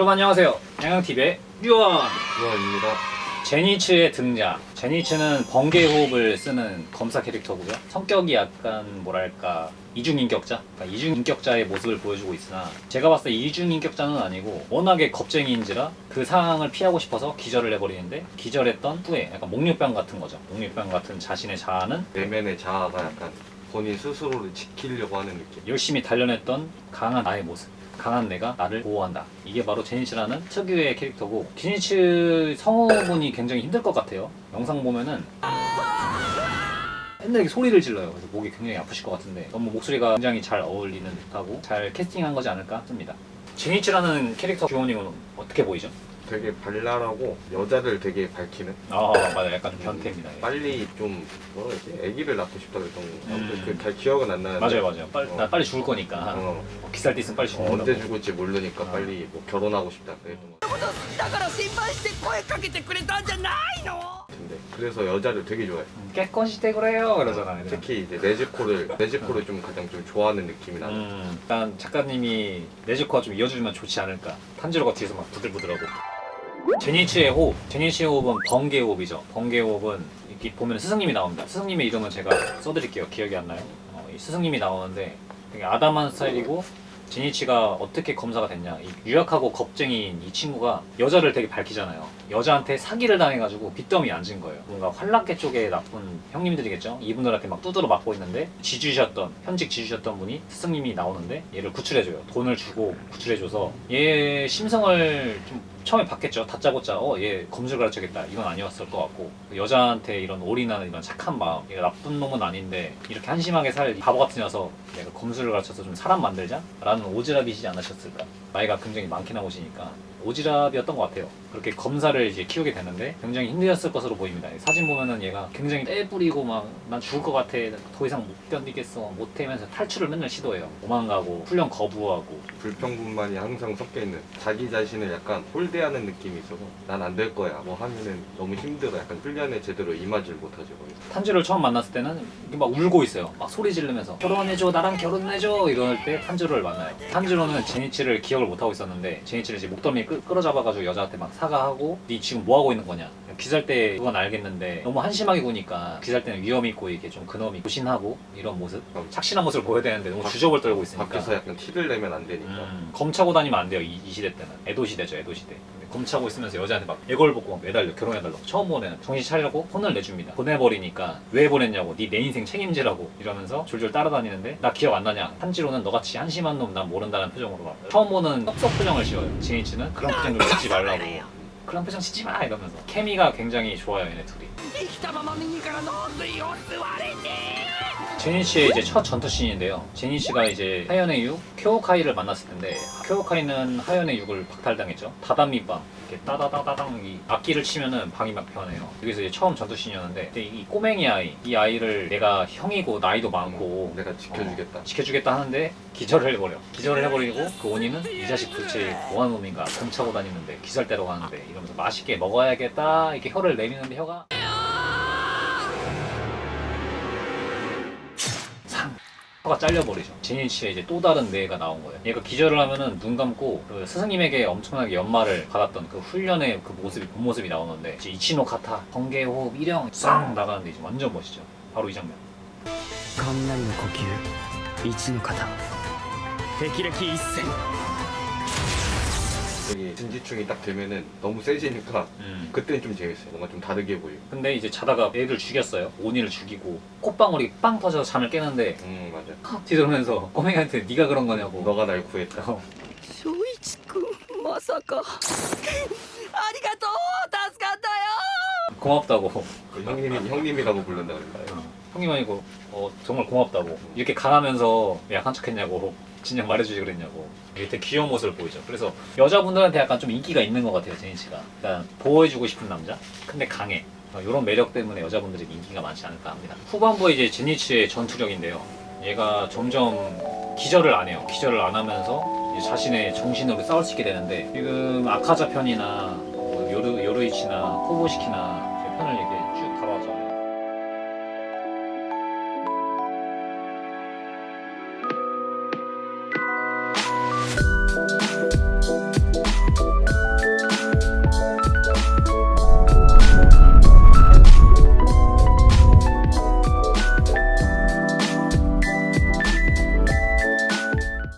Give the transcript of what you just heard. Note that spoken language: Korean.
여러분 안녕하세요. 양양TV의 유원 유원입니다. 제니츠의 등장. 제니츠는 번개 호흡을 쓰는 검사 캐릭터고요. 성격이 약간 뭐랄까 이중인격자? 그러니까 이중인격자의 모습을 보여주고 있으나 제가 봤을 때 이중인격자는 아니고 워낙에 겁쟁이인지라 그 상황을 피하고 싶어서 기절을 해버리는데 기절했던 후에 약간 목류병 같은 거죠. 목류병 같은 자신의 자아는 내면의 자아가 약간 본인 스스로를 지키려고 하는 느낌. 열심히 단련했던 강한 나의 모습. 강한 내가 나를 보호한다. 이게 바로 제니츠라는 특유의 캐릭터고 제니츠 성우분이 굉장히 힘들 것 같아요. 영상 보면은 이렇게 소리를 질러요. 그래서 목이 굉장히 아프실 것 같은데 너무 목소리가 굉장히 잘 어울리는 듯하고 잘 캐스팅한 거지 않을까 싶습니다. 제니츠라는 캐릭터 주원님은 어떻게 보이죠? 되게 발랄하고 여자를 되게 밝히는. 아 맞아 약간 변태입니다. 예. 빨리 좀 뭐라 그러지? 아기를 낳고 싶다 그랬던 거. 아무튼 음. 그잘 기억은 안 나는데. 맞아요 맞아요. 빨리, 어. 나 빨리 죽을 거니까 어, 기살 때 있으면 빨리 어, 죽는다고. 언제 죽을지 모르니까 어. 빨리 뭐 결혼하고 싶다 그랬던 거 だから心配して声かけてくれたんじゃないの 같은데. 그래서 여자를 되게 좋아해. 깨끗이 그래요 그러잖아. 애들은. 특히 이제 네즈코를 네즈코를 좀 가장 좀 좋아하는 느낌이 나는. 음, 일단 작가님이 네즈코와 좀 이어주면 좋지 않을까. 탄지로가 뒤에서 막 부들부들하고. 제니치의 호흡. 제니치의 호흡은 번개 호흡이죠. 번개 호흡은 이렇게 보면 스승님이 나옵니다. 스승님의 이름은 제가 써드릴게요. 기억이 안 나요. 어, 이 스승님이 나오는데 되게 아담한 스타일이고 제니치가 어떻게 검사가 됐냐. 이 유약하고 겁쟁이인 이 친구가 여자를 되게 밝히잖아요. 여자한테 사기를 당해가지고 빚더미 앉은 거예요. 뭔가 환락계 쪽에 나쁜 형님들이겠죠. 이분들한테 막 두드러 맞고 있는데 지주셨던 현직 지주셨던 분이 스승님이 나오는데 얘를 구출해줘요. 돈을 주고 구출해줘서 얘 심성을 좀 처음에 봤겠죠. 다짜고짜 어 얘 검술 가르쳐야겠다. 이건 아니었을 것 같고 여자한테 이런 올인하는 이런 착한 마음. 얘가 나쁜 놈은 아닌데 이렇게 한심하게 살 바보 같은 녀석 내가 검술을 가르쳐서 좀 사람 만들자? 라는 오지랖이시지 않으셨을까. 나이가 굉장히 많긴 하고 시니까 오지랖이었던 것 같아요. 그렇게 검사를 이제 키우게 되는데 굉장히 힘드셨을 것으로 보입니다. 사진 보면은 얘가 굉장히 떼 뿌리고 막 난 죽을 것 같아. 더 이상 못 견디겠어. 못해면서 탈출을 맨날 시도해요. 도망가고 훈련 거부하고 불평분만이 항상 섞여 있는 자기 자신을 약간 홀대하는 느낌이 있어서 난 안 될 거야. 뭐 하면은 너무 힘들어. 약간 훈련에 제대로 임하지 못하죠. 탄지를 처음 만났을 때는 이게 막 울고 있어요. 막 소리 지르면서 결혼해줘, 나랑 결혼해줘 이럴 때 탄지로를 만나요. 탄지로는 제니치를 기억을 못 하고 있었는데 제니치를 이제 목덜미 끌, 끌어잡아가지고 여자한테 막 사과하고 네 지금 뭐 하고 있는 거냐. 기살 때 그건 알겠는데 너무 한심하게 구니까 기살 때는 위험 있고 이게 좀 근엄이 무신하고 이런 모습, 착실한 모습을 보여야 되는데 너무 주접을 떨고 있으니까. 밖에서 약간 티를 내면 안 되니까. 음, 검차고 다니면 안 돼요 이, 이 시대 때는 에도 시대죠 에도 시대 검차고 있으면서 여자한테 막 애걸 벗고 막 매달려 결혼해달라고. 처음 보내는 정신 차리려고 혼을 내줍니다. 보내버리니까 왜 보냈냐고. 네 내 인생 책임지라고 이러면서 졸졸 따라다니는데 나 기억 안 나냐. 한지로는 너같이 한심한 놈 난 모른다는 표정으로 막 처음 보는 섭섭 표정을 씌워요. 지니치는 그런 표정 좀 짓지 말라고. 그런 표정 짓지 마! 이러면서. 케미가 굉장히 좋아요 얘네 둘이 제니 씨의 이제 첫 전투씬인데요. 제니 씨가 이제 하연의 육 쿄오카이를 만났을 텐데 쿄오카이는 하연의 육을 박탈당했죠. 다다미방 이렇게 따다다다당 이 악기를 치면은 방이 막 변해요. 여기서 이제 처음 전투씬이었는데 이 꼬맹이 아이 이 아이를 내가 형이고 나이도 많고 내가 지켜주겠다. 어, 지켜주겠다 하는데 기절을 해버려. 기절을 해버리고 그 원인은 이 자식 도대체 뭐하는 놈인가 검차고 다니는데 기살대러 가는데 이러면서 맛있게 먹어야겠다 이렇게 혀를 내미는데 혀가 화가 잘려버리죠. 진인 씨의 이제 또 다른 뇌가 나온 거예요. 얘가 기절을 하면은 눈 감고 그 스승님에게 엄청나게 연마를 받았던 그 훈련의 그 모습이 본 모습이 나오는데 이제 이치노 카타 번개호흡 일형 쌍 나가는데 이제 완전 멋있죠. 바로 이 장면. 관날의 고기 이치노 카타 백일의 기일생 여기 진지충이 딱 되면은 너무 세지니까 음. 그때는 좀 재밌어요. 뭔가 좀 다르게 보이고. 근데 이제 자다가 애를 죽였어요. 오니를 죽이고 콧방울이 빵 터져서 잠을 깨는데 음 맞아. 뒤돌면서 꼬맹이한테 네가 그런 거냐고. 너가 날 구했다. 어, 翔一君まさかありがとう助かったよ 고맙다고. 그 형님이 형님이라고 부른다 그랬나요? 어, 형님 아니고 어, 정말 고맙다고. 이렇게 강하면서 왜 약한 척했냐고. 진작 말해주지 그랬냐고. 이때 귀여운 모습을 보이죠. 그래서 여자분들한테 약간 좀 인기가 있는 것 같아요, 제니씨가. 그러니까 보호해주고 싶은 남자. 근데 강해. 이런 매력 때문에 여자분들에게 인기가 많지 않을까 합니다. 후반부에 이제 제니치의 전투력인데요. 얘가 점점 기절을 안 해요. 기절을 안 하면서 자신의 정신으로 싸울 수 있게 되는데 지금 아카자 편이나 뭐 요르 요르이치나 코보시키나 편을 이렇게